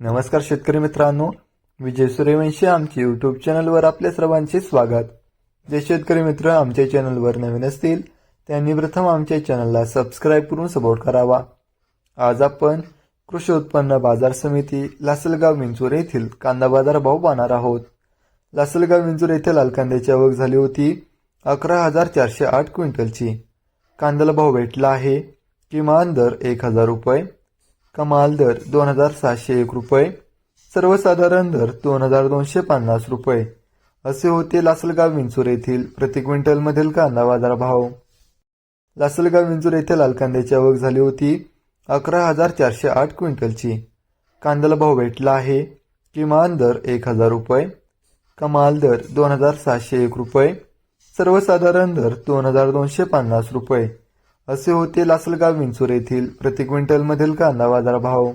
नमस्कार शेतकरी मित्रांनो विजय सूर्यवंशी आमच्या युट्यूब चॅनलवर आपल्या सर्वांचे स्वागत. जे शेतकरी मित्र आमच्या चॅनलवर नवीन असतील त्यांनी प्रथम आमच्या चॅनलला सबस्क्राईब करून सपोर्ट करावा. आज आपण कृषी उत्पन्न बाजार समिती लासलगाव विंचूर येथील कांदा बाजार भाव पाहणार आहोत. लासलगाव विंचूर येथे लाल कांद्याची आवक झाली होती अकरा हजार चारशे आठ क्विंटलची. कांद्याला भाव भेटला आहे किमान दर एक हजार रुपये. कमाल दर दोन हजार सहाशे एक रुपये सर्वसाधारण दर दोन हजार दोनशे पन्नास रुपये. असे होते लासलगाव विंचूर येथील प्रति क्विंटलमधील कांदा बाजार भाव लासलगाव विंचूर येथे लाल कांद्याची आवक झाली होती अकरा हजार चारशे आठ क्विंटलची. कांद्याला भाव भेटला आहे किमान दर एक हजार रुपये. कमाल दर दोन हजार सहाशे एक रुपये सर्वसाधारण दर दोन हजार दोनशे पन्नास रुपये. असे होते लासलगाव विंचूर येथील प्रति क्विंटलमधील कांदा बाजार भाव